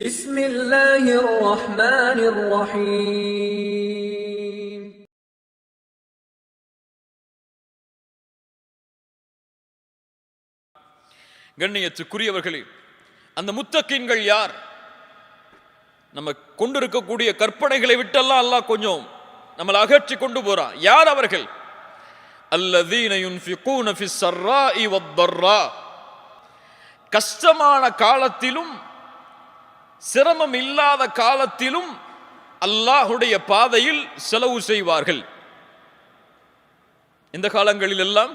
بسم الله الرحمن الرحيم கண்ணியத்துக்குரியவர்களே அந்த முத்தக்கீன்கள் யார் நம்ம கொண்டிருக்கக்கூடிய கற்பனைகளை விட்டெல்லாம் அல்லாஹ் கொஞ்சம் நம்மளை அகற்றி கொண்டு போறான் யார் அவர்கள் அல்லதீன யுன்ஃபிகூன ஃபிஸ் ஸர்ராஇ வத்தர்ரா கஷ்டமான காலத்திலும் சிரமம் இல்லாத காலத்திலும் அல்லாஹுடைய பாதையில் செலவு செய்வார்கள். இந்த காலங்களில் எல்லாம்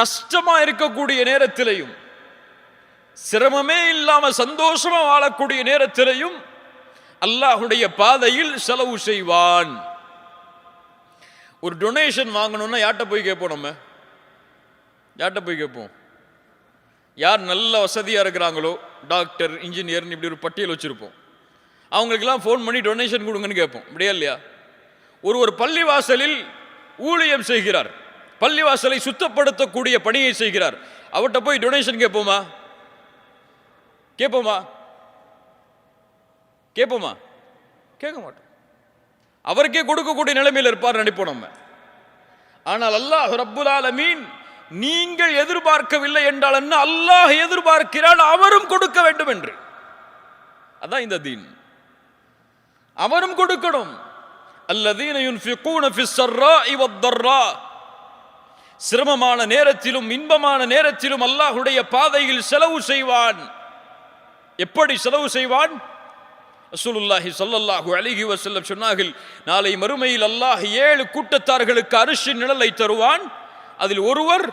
கஷ்டமா இருக்கக்கூடிய நேரத்திலையும் சிரமமே இல்லாம சந்தோஷமா வாழக்கூடிய நேரத்திலையும் அல்லாஹுடைய பாதையில் செலவு செய்வான். ஒரு டொனேஷன் வாங்கணும்னா யார்கிட்ட போய் கேட்போம் நம்ம? யார்கிட்ட போய் கேட்போம்? யார் நல்ல வசதியாக இருக்கிறாங்களோ? டாக்டர் இன்ஜினியர்னு இப்படி ஒரு பட்டியல் வச்சுருப்போம். அவங்களுக்கெல்லாம் ஃபோன் பண்ணி டொனேஷன் கொடுங்கன்னு கேட்போம். இப்படியா இல்லையா? ஒரு ஒரு பள்ளிவாசலில் ஊழியம் செய்கிறார். பள்ளிவாசலை சுத்தப்படுத்தக்கூடிய பணியை செய்கிறார். அவர்கிட்ட போய் டொனேஷன் கேட்போமா? கேட்போமா? கேட்போமா? கேட்க மாட்டோம். அவருக்கே கொடுக்கக்கூடிய நிலைமையில் இருப்பார் நினைப்போம் நம்ம. ஆனால் அல்லாஹ் ரப்புல் ஆலமீன் நீங்கள் எதிர்பார்க்கவில்லை என்றால் என்ன? அல்லாஹ் எதிர்பார்க்கிறான் அவரும் கொடுக்க வேண்டும் என்று அதான் இந்த தீன். அவரும் கொடுக்கணும். அல்லதீன யுன்ஃபிகூன ஃபிஸ் ஸர்ராஇ சிரமமான நேரத்திலும் இன்பமான நேரத்திலும் அல்லாஹுடைய பாதையில் செலவு செய்வான். எப்படி செலவு செய்வான்? ரசூலுல்லாஹி ஸல்லல்லாஹு அலைஹி வசல்லம் சொன்னார்கள் நாளை மறுமையில் அல்லாஹ் ஏழு கூட்டத்தார்களுக்கு அரிசி நிழலை தருவான். அதில் ஒருவர்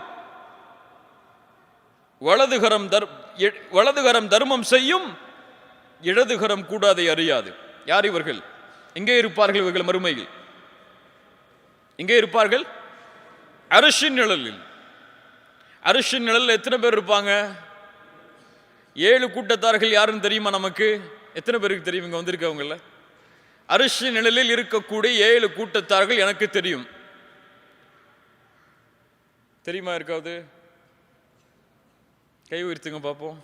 வலதுகரம் தர் வலதுகரம் தர்மம் செய்யும் இடதுகரம் கூட அதை அறியாது. யார் இவர்கள்? எங்கே இருப்பார்கள் இவர்கள் மறுமையில்? எங்கே இருப்பார்கள்? அரிசின் நிழலில். அரிசின் நிழலில் எத்தனை பேர் இருப்பாங்க? ஏழு கூட்டத்தார்கள் யாருன்னு தெரியுமா நமக்கு? எத்தனை பேருக்கு தெரியும் இங்கே வந்திருக்கவங்கள அரிசி நிழலில் இருக்கக்கூடிய ஏழு கூட்டத்தார்கள் எனக்கு தெரியும். தெரியுமா இருக்காது? கை உயர்த்துங்க பார்ப்போம்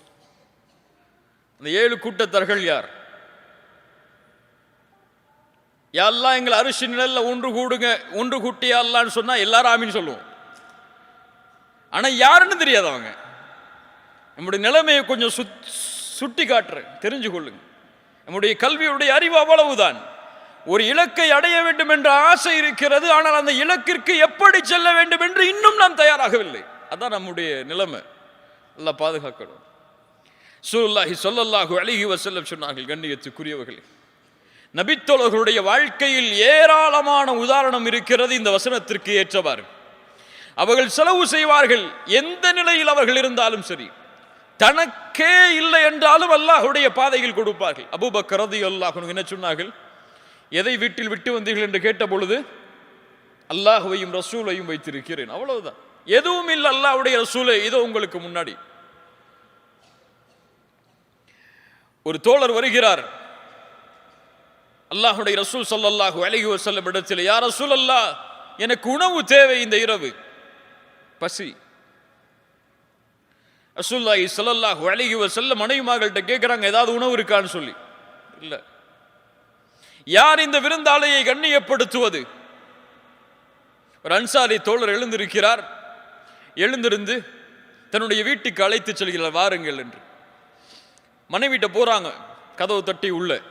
அந்த ஏழு கூட்டத்தார்கள் யார்? யாரெல்லாம் எங்களை அரிசி நிழலில் ஒன்று கூடுங்க ஒன்று கூட்டி அல்லான்னு சொன்னால் எல்லாரும் ஆமின்னு சொல்லுவோம். ஆனால் யாருன்னு தெரியாது அவங்க. நம்முடைய நிலைமையை கொஞ்சம் சுத் சுட்டி காட்டுறேன் தெரிஞ்சு கொள்ளுங்க நம்முடைய கல்வியுடைய அறிவு அவ்வளவுதான். ஒரு இலக்கை அடைய வேண்டும் என்ற ஆசை இருக்கிறது. ஆனால் அந்த இலக்கிற்கு எப்படி செல்ல வேண்டும் என்று இன்னும் நாம் தயாராகவில்லை. அதான் நம்முடைய நிலைமை. நல்லா பாதுகாக்கணும். சூல்லாஹி சொல்லல்லாஹு அழகி வசல்லம் சொன்னார்கள் கண்ணியத்துக்குரியவர்களே. நபித்தோழர்களுடைய வாழ்க்கையில் ஏராளமான உதாரணம் இருக்கிறது இந்த வசனத்திற்கு ஏற்றவாறு. அவர்கள் செலவு செய்வார்கள் எந்த நிலையில் அவர்கள் இருந்தாலும் சரி. தனக்கே இல்லை என்றாலும் அல்லாஹுடைய பாதையில் கொடுப்பார்கள். அபுபக்கரது ரலியல்லாஹு என்ன சொன்னார்கள்? எதை வீட்டில் விட்டு வந்தீர்கள் என்று கேட்ட பொழுது அல்லாஹுவையும் ரசூலையும் வைத்திருக்கிறேன். அவ்வளவுதான். எதுவும் இல்லை அல்லாஹ்வுடைய ரசூலை இதோ உங்களுக்கு முன்னாடி. ஒரு தோழர் வருகிறார். அல்லாஹுடைய ரசூல் ஸல்லல்லாஹு அலைஹி வஸல்லம் இடத்தில் யார் ரசூல் அல்லா எனக்கு உணவு தேவை இந்த இரவு. பசி. ரசூலுல்லாஹி ஸல்லல்லாஹு செல்ல மனைவி மகள்கிட்ட கேட்குறாங்க ஏதாவது உணவு இருக்கான்னு சொல்லி. இல்லை. யார் இந்த விருந்தாளையை கண்ணியப்படுத்துவது? ஒரு அன்சாரி தோழர் எழுந்திருக்கிறார். எழுந்திருந்து தன்னுடைய வீட்டுக்கு அழைத்து செல்கிறார் வாருங்கள் என்று. மனைவிட்ட போறாங்க கதவு தட்டி உள்ள.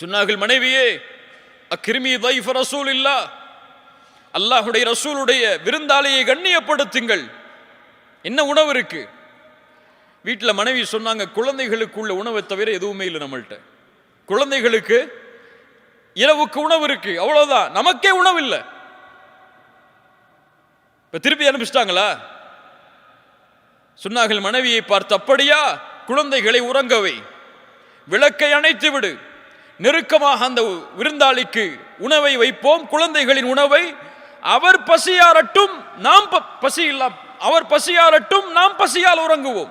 சொன்னார்கள் மனைவியே அக்கிருமி வைஃப் ரசூல் இல்லா அல்லாஹுடைய ரசூலுடைய விருந்தாளியை கண்ணியப்படுத்துங்கள். என்ன உணவு இருக்கு? வீட்டில் மனைவி சொன்னாங்க குழந்தைகளுக்குள்ள உணவை தவிர எதுவுமே இல்லை நம்மள்கிட்ட குழந்தைகளுக்கு இரவுக்கு உணவு இருக்கு. அவ்வளவுதான். நமக்கே உணவு இல்லை. இப்ப திருப்பி அனுப்பிச்சிட்டாங்களா? சொன்னார்கள் மனைவியை பார்த்து அப்படியா? குழந்தைகளை உறங்கவை விளக்கை அணைத்து விடு. நெருக்கமாக அந்த விருந்தாளிக்கு உணவை வைப்போம். குழந்தைகளின் உணவை அவர் பசியாரட்டும் நாம் ப- பசி இல்லா அவர் பசியாரட்டும் நாம் பசியால் உறங்குவோம்.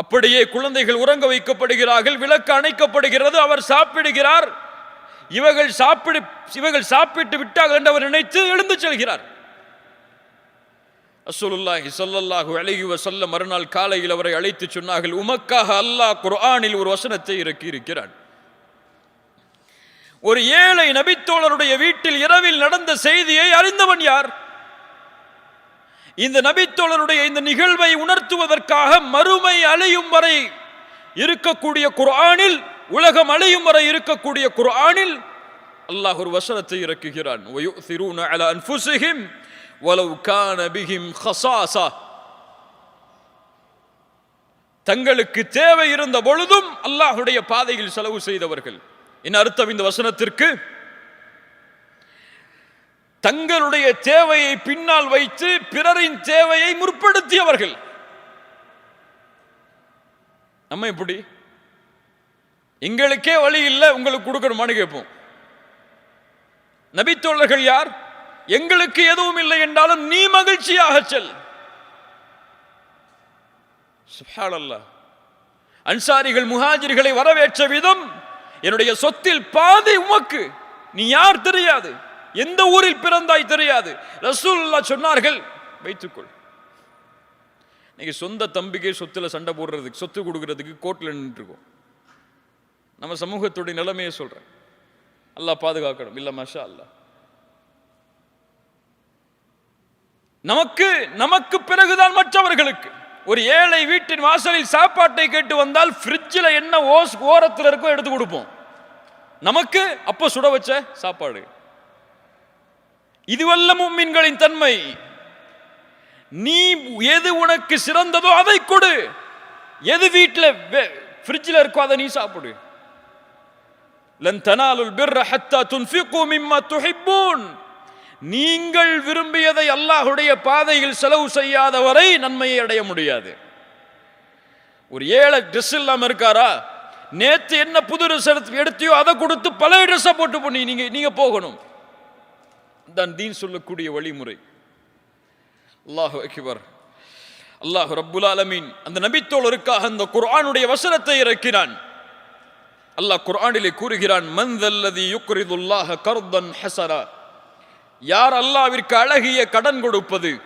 அப்படியே குழந்தைகள் உறங்க வைக்கப்படுகிறார்கள் விளக்கு அணைக்கப்படுகிறது அவர் சாப்பிடுகிறார். இவர்கள் சாப்பிடு இவர்கள் சாப்பிட்டு விட்டார்கள் என்று அவர் நினைத்து எழுந்து செல்கிறார். அசுலுல்லாஹி சொல்லல்லாஹு அலைஹி சொல்ல மறுநாள் காலையில் அவரை அழைத்து சொன்னார்கள் உமக்காக அல்லாஹ் குர்ஆனில் ஒரு வசனத்தை இறக்கி இருக்கிறான் ஒரு ஏழை நபித்தோழருடைய வீட்டில் இரவில் நடந்த செய்தியை அறிந்தவன் யார்? இந்த நபித்தோழருடைய இந்த நிகழ்வை உணர்த்துவதற்காக மறுமை அழையும் வரை இருக்கக்கூடிய குர்ஆனில் உலகம் அழையும் வரை இருக்கக்கூடிய குர்ஆனில் அல்லாஹ் ஒரு வசனத்தை இறக்குகிறான். தங்களுக்கு தேவை இருந்த பொழுதும் அல்லாஹுடைய பாதையில் செலவு செய்தவர்கள். என் அர்த்தம் இந்த வசனத்திற்கு? தங்களுடைய தேவையை பின்னால் வைத்து பிறரின் தேவையை முற்படுத்தியவர்கள். நம்ம எப்படி எங்களுக்கே வழி இல்லை உங்களுக்கு கொடுக்கணுமான்னு கேட்போம். நபித்தோழர்கள் யார்? எங்களுக்கு எதுவும் இல்லை என்றாலும் நீ மகிழ்ச்சியாக செல். அன்சாரிகள் முஹாஜிர்களை வரவேற்ற விதம் என்னுடைய சொத்தில் பாதி உமக்கு. நீ யார் தெரியாது? எந்த ஊரில் பிறந்தாய் தெரியாது. ரசூல்லா சொன்னார்கள் வைத்துக்கொள். நீங்க சொந்த தம்பிக்கே சொத்துல சண்டை போடுறதுக்கு சொத்து கொடுக்கறதுக்கு கோர்ட்ல நின்றுருக்கோம் நம்ம சமூகத்துடைய நிலைமையை சொல்றேன். அல்லா பாதுகாக்கணும். இல்ல மஷா அல்லாஹ் நமக்கு நமக்கு பிறகுதான் மற்றவர்களுக்கு. ஒரு ஏழை வீட்டின் வாசலில் சாப்பாட்டை கேட்டு வந்தால் ஃப்ரிட்ஜில் என்ன ஓஸ் ஓரத்தில் இருக்கோ எடுத்து கொடுப்போம். நமக்கு அப்போ சுட வச்ச சாப்பாடு. இதுவல்ல மும்மின்களின் தன்மை. நீ எது உனக்கு சிறந்ததோ அதை கொடு. எது வீட்டில் ஃப்ரிட்ஜில் இருக்கோ அதை நீ சாப்பிடு. லன் தனாலுல் பிர்ர ஹத்தா துன்ஃபிகு மிம்மா துஹிப்பூன். நீங்கள் விரும்பியதை அல்லாஹுடைய பாதையில் செலவு செய்யாத வரை நன்மையை அடைய முடியாது. ஒரு ஏழை ட்ரெஸ் இல்லாம இருக்காரா? நேத்து என்ன புது ட்ரெஸ் எடுத்தியோ அதை கொடுத்து பழைய ட்ரெஸ்ஸை போட்டு பண்ணி நீங்க நீங்க போகணும். தான் தீன் சொல்லக்கூடிய வழிமுறை. அல்லாஹ் அக்பர். அல்லாஹ் ரப்புல் அலமீன் அந்த நபித்தோழருக்காக அந்த குர்ஆனுடைய வசனத்தை இறக்கினான். அல்லாஹ் குர்ஆனிலே கூறுகிறான் மந்தல்லதி யுக்ரிதுல்லாஹ கர்தன் ஹசரா. யார் அல்லாவிற்கு அழகிய கடன் கொடுப்பது?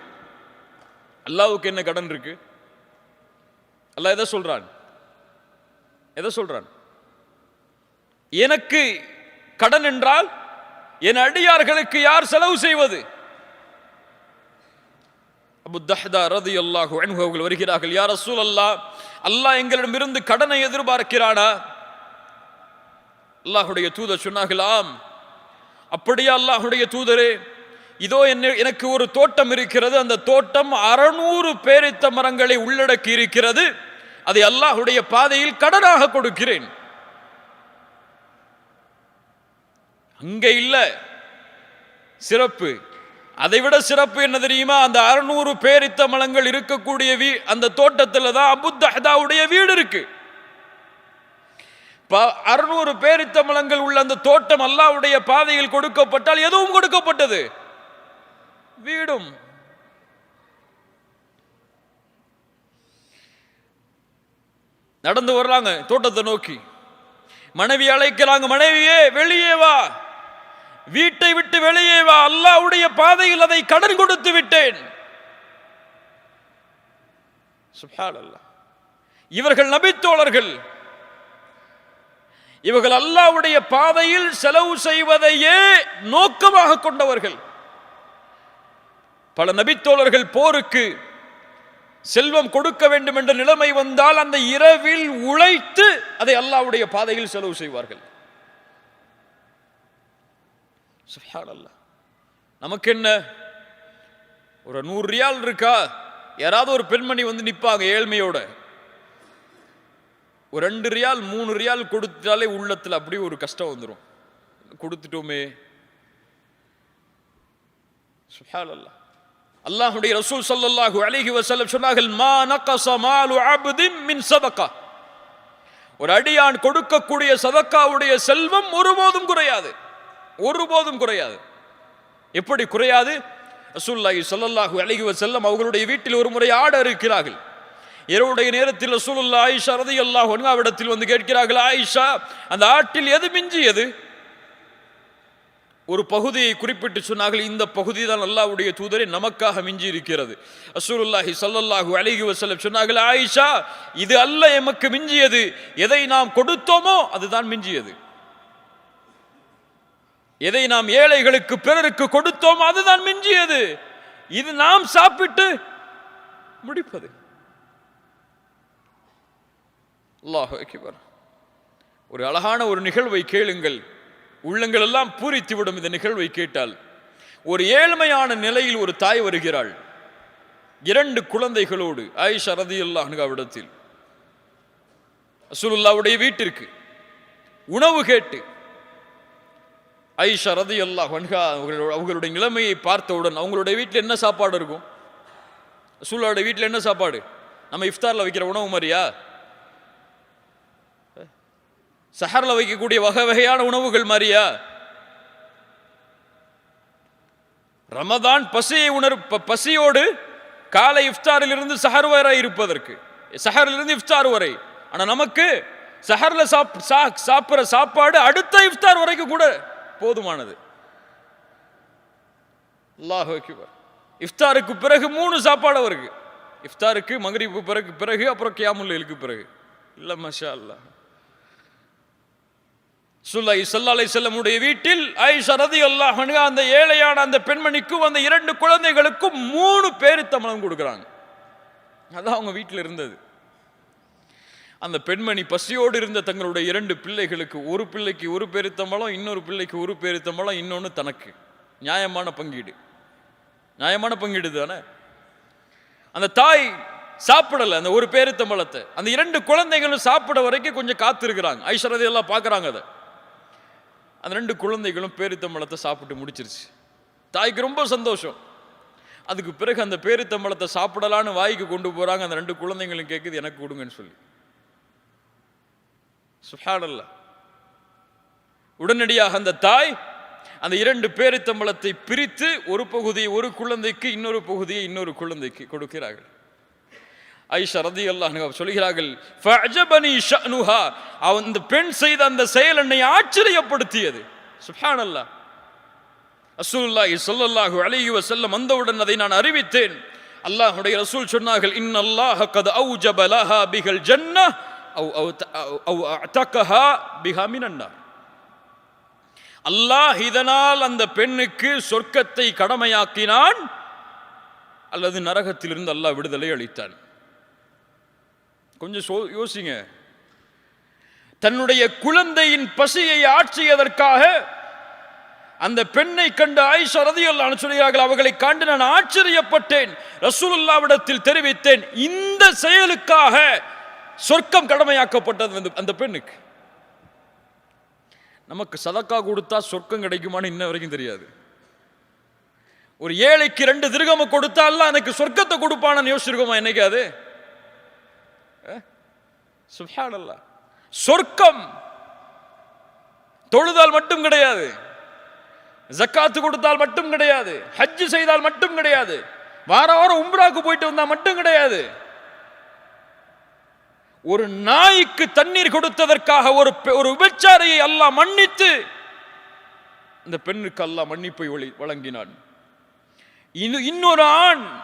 அல்லாவுக்கு என்ன கடன் இருக்கு? அல்லாஹ் எதை சொல்றான்? எதை சொல்றான்? எனக்கு கடன் என்றால் என் அடியார்களுக்கு யார் செலவு செய்வது? அபு ரதி அல்லாஹு அவர்கள் வருகிறார்கள் யார் ரசூல் அல்லாஹ் அல்லாஹ் எங்களிடமிருந்து கடனை எதிர்பார்க்கிறானா? அல்லாஹுடைய தூதர் சொன்னார்கள் ஆம். அப்படியே அல்லாஹுடைய தூதரே இதோ என்ன எனக்கு ஒரு தோட்டம் இருக்கிறது. அந்த தோட்டம் அறநூறு பேரித்த மரங்களை உள்ளடக்கி இருக்கிறது. அதை அல்லாஹுடைய பாதையில் கடனாக கொடுக்கிறேன். இங்கே இல்லை. சிறப்பு. அதை விட சிறப்பு என்ன தெரியுமா? அந்த அறுநூறு பேரித்த மலங்கள் இருக்கக்கூடிய வீ அந்த தோட்டத்தில் தான் அபுத்தஹதாவுடைய வீடு இருக்கு. அறுநூறு பேரித்த மலங்கள் உள்ள அந்த தோட்டம் அல்லாவுடைய பாதையில் கொடுக்கப்பட்டால் எதுவும் கொடுக்கப்பட்டது? வீடும். நடந்து வர்றாங்க தோட்டத்தை நோக்கி. மனைவி அழைக்கிறாங்க மனைவியே வெளியே வா. வீட்டை விட்டு வெளியே வா. அல்லாவுடைய பாதையில் அதை கடன் கொடுத்து விட்டேன். இவர்கள் நபித்தோழர்கள் இவர்கள் அல்லாவுடைய பாதையில் செலவு செய்வதையே நோக்கமாக கொண்டவர்கள். பல நபித்தோழர்கள் போருக்கு செல்வம் கொடுக்க வேண்டும் என்ற நிலைமை வந்தால் அந்த இரவில் உழைத்து அதை அல்லாவுடைய பாதையில் செலவு செய்வார்கள். நமக்கு என்ன? ஒரு நூறு ரியால் இருக்கா? யாராவது ஒரு பெண்மணி வந்து நிற்பாங்க ஏழ்மையோட. ஒரு ரெண்டு ரியால் மூணு ரியால் கொடுத்தாலே உள்ளத்தில் அப்படியே ஒரு கஷ்டம் வந்துடும் கொடுத்துட்டோமே. சுஹாலல்லா அல்லாஹுடைய ரசூல் ஸல்லல்லாஹு அலிஹி வசல்லம் சொன்னார்கள் மா நகஸ மாலு மின் சதகா ஒரு அடியான் கொடுக்கக்கூடிய சதக்காவுடைய செல்வம் ஒருபோதும் குறையாது. ஒருபோதும் குறையாது. எப்படி குறையாது? ரசூல்லாஹி ஸல்லல்லாஹு அழகி செல்லம் அவர்களுடைய வீட்டில் ஒரு முறை ஆட இருக்கிறார்கள். இரவுடைய நேரத்தில் ரசூலுல்லா ஆயிஷா ரதி அல்லாஹ் ஒன்னாவிடத்தில் வந்து கேட்கிறார்கள் ஆயிஷா அந்த ஆட்டில் எது மிஞ்சியது? ஒரு பகுதியை குறிப்பிட்டு சொன்னார்கள் இந்த பகுதி தான் அல்லாவுடைய தூதரை நமக்காக மிஞ்சி இருக்கிறது அசூருல்லாஹி சல்லல்லாஹு அழகி வசலம் சொன்னார்கள் ஆயிஷா இது அல்ல எமக்கு மிஞ்சியது. எதை நாம் கொடுத்தோமோ அதுதான் மிஞ்சியது. எதை நாம் ஏழைகளுக்கு பிறருக்கு கொடுத்தோம் அதுதான் மிஞ்சியது. இது நாம் சாப்பிட்டு முடிப்பது. ஒரு அழகான ஒரு நிகழ்வை கேளுங்கள். உள்ளங்கள் எல்லாம் பூரித்து விடும் இந்த நிகழ்வை கேட்டால். ஒரு ஏழ்மையான நிலையில் ஒரு தாய் வருகிறாள். இரண்டு குழந்தைகளோடு ஆயிஷா ரதியுல்லாஹ் அவிடத்தில் ரசூலுல்லாவுடைய வீட்டிற்கு உணவு கேட்டு ஐஷா ரதி அல்லாஹ் அவங்களுடைய நிலைமையை பார்த்தவுடன் அவங்களுடைய வீட்டில் என்ன சாப்பாடு இருக்கும்? சூழலோட வீட்டில் என்ன சாப்பாடு? நம்ம இஃப்தாரில் வைக்கிற உணவு மாதிரியா? சஹரில் வைக்கக்கூடிய வகை வகையான உணவுகள் மாதிரியா? ரமதான் பசியை உணர் ப- பசியோடு காலை இஃப்தாரில் இருந்து சஹர் வரை இருப்பதற்கு. சஹரில் இருந்து இஃப்தார் வரை. ஆனா நமக்கு சஹர்ல சாப் சா- சாப்பாடு அடுத்த இஃப்தார் வரைக்கும் கூட போதுமானது. அல்லாஹ் அக்பர். இஃப்தாருக்கு பிறகு மூணு சாப்பாடு அவருக்கு. இஃப்தாருக்கு மகரிப்பு பிறகு பிறகு அப்புறம் கியாமுல்லுக்கு பிறகு. இல்ல மஷா அல்லாஹ் சுல்லை சல்லாலை செல்லமுடைய வீட்டில் ஐ சரதி அல்லாஹ் அந்த ஏழையான அந்த பெண்மணிக்கும் அந்த இரண்டு குழந்தைகளுக்கும் மூணு பேரித்தம்பளம் கொடுக்குறாங்க. அதான் அவங்க வீட்டில் இருந்தது. அந்த பெண்மணி பசியோடு இருந்த தங்களுடைய இரண்டு பிள்ளைகளுக்கு ஒரு பிள்ளைக்கு ஒரு பேரித்தம்பளம் இன்னொரு பிள்ளைக்கு ஒரு பேரித்தம்பளம் இன்னொன்று தனக்கு. நியாயமான பங்கீடு. நியாயமான பங்கீடு தானே? அந்த தாய் சாப்பிடலை அந்த ஒரு பேரித்தம்பளத்தை அந்த இரண்டு குழந்தைகளும் சாப்பிட வரைக்கும் கொஞ்சம் காத்திருக்கிறாங்க. ஐஸ்வரதையெல்லாம் பார்க்குறாங்க அதை. அந்த ரெண்டு குழந்தைகளும் பேரித்தம்பளத்தை சாப்பிட்டு முடிச்சிருச்சு. தாய்க்கு ரொம்ப சந்தோஷம். அதுக்கு பிறகு அந்த பேரித்தம்பளத்தை சாப்பிடலான்னு வாய்க்கு கொண்டு போகிறாங்க அந்த ரெண்டு குழந்தைங்களும் கேட்குது எனக்கு கொடுங்கன்னு சொல்லி. சுஹானல்ல. உடனடியாக அந்த தாய் அந்த இரண்டு பேரித்தம்பளத்தை பிரித்து ஒரு பகுதியை ஒரு குழந்தைக்கு இன்னொரு பகுதியை இன்னொரு குழந்தைக்கு கொடுக்கிறார்கள். ஐஷா ரதி அல்லாஹ் சொல்கிறார்கள் அவன் அந்த பெண் செய்த அந்த செயல் என்னை ஆச்சரியப்படுத்தியது. சுஹான் அல்லா அசூல்லாஹி சொல்லல்லாஹு அலைஹி செல்ல வந்தவுடன் அதை நான் அறிவித்தேன். அல்லாஹுடைய ரசூல் சொன்னார்கள் இன்னல்லாஹ கத் அவுஜப லஹா பிகல் ஜன்னஹ். அவ் அவ் அவ் அத்தகஹா பிஹா மினன் நார் அல்லாஹ் இதனால் அந்த பெண்ணுக்கு சொர்க்கத்தை கடமையாக்கினான். அல்லது நரகத்திலிருந்து அல்லாஹ் விடுதலை அளித்தான். கொஞ்சம் சோ- யோசிங்க. தன்னுடைய குழந்தையின் பசியை ஆட்சியதற்காக அந்த பெண்ணை கண்டு ஆயிஷா ரதியல்லாஹு சொல்கிறார்கள் அவர்களை கண்டு நான் ஆச்சரியப்பட்டேன். ரசூலுல்லாவிடத்தில் தெரிவித்தேன். இந்த செயலுக்காக சொர்க்கம் கடமையாக்கப்பட்டது அந்த- அந்த பெண்ணுக்கு. நமக்கு சதக்கா கொடுத்தா சொர்க்கம் கிடைக்குமான்னு இன்ன வரைக்கும் தெரியாது. ஒரு ஏழைக்கு ரெண்டு திருகம கொடுத்தா அல்லாஹ் எனக்கு சொர்க்கத்தை கொடுப்பானு யோசிச்சிருக்கோமா என்னைக்காது சொர்க்கம் தொழுதால் மட்டும் கிடையாது. ஜக்காத்து கொடுத்தால் மட்டும் கிடையாது. ஹஜ் செய்தால் மட்டும் கிடையாது. வார வாரம் உம்ராக்கு போயிட்டு வந்தால் மட்டும் கிடையாது. ஒரு நாய்க்கு தண்ணீர் கொடுத்ததற்காக ஒரு பெ- ஒரு விபச்சாரியை அல்லாஹ் மன்னித்து இந்த பெண்ணுக்கு அல்லாஹ் மன்னிப்பை வழங்கினான். இன்னு- இன்னொரு ஆண்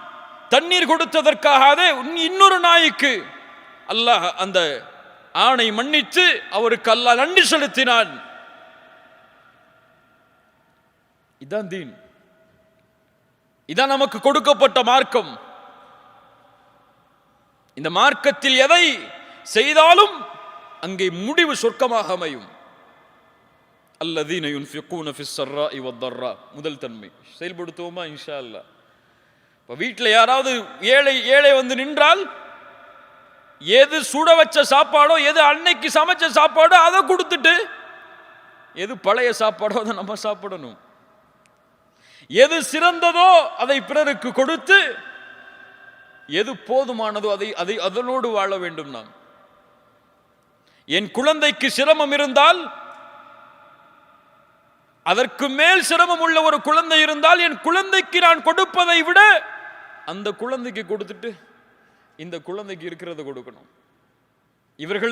தண்ணீர் கொடுத்ததற்காக அதே இன்னொரு நாய்க்கு அல்லாஹ் அந்த ஆணை மன்னித்து அவருக்கு அல்லாஹ் நன்றி செலுத்தினான். இதான் தீன். இதான் நமக்கு கொடுக்கப்பட்ட மார்க்கம். இந்த மார்க்கத்தில் எதை செய்தாலும் அங்கே முடிவு சொர்க்கமாக அமையும். அல்லதீன யுன்ஃபிகூன ஃபிஸ் ஸர்ராஇ முதல் தன்மை. செயல்படுத்துவோமா? இன்ஷா அல்லா இப்போ வீட்டில் யாராவது ஏழை ஏழை வந்து நின்றால் எது சுட வச்ச சாப்பாடோ எது அன்னைக்கு சமைச்ச சாப்பாடோ அதை கொடுத்துட்டு எது பழைய சாப்பாடோ அதை நம்ம சாப்பிடணும். எது சிறந்ததோ அதை பிறருக்கு கொடுத்து எது போதுமானதோ அதை அதை அதனோடு வாழ வேண்டும் நாம். என் குழந்தைக்கு சிரமம் இருந்தால் அதற்கு மேல் சிரமம் உள்ள ஒரு குழந்தை இருந்தால் என் குழந்தைக்கு நான் கொடுப்பதை விட அந்த குழந்தைக்கு கொடுத்துட்டு இந்த குழந்தைக்கு இருக்கிறத கொடுக்கணும். இவர்கள்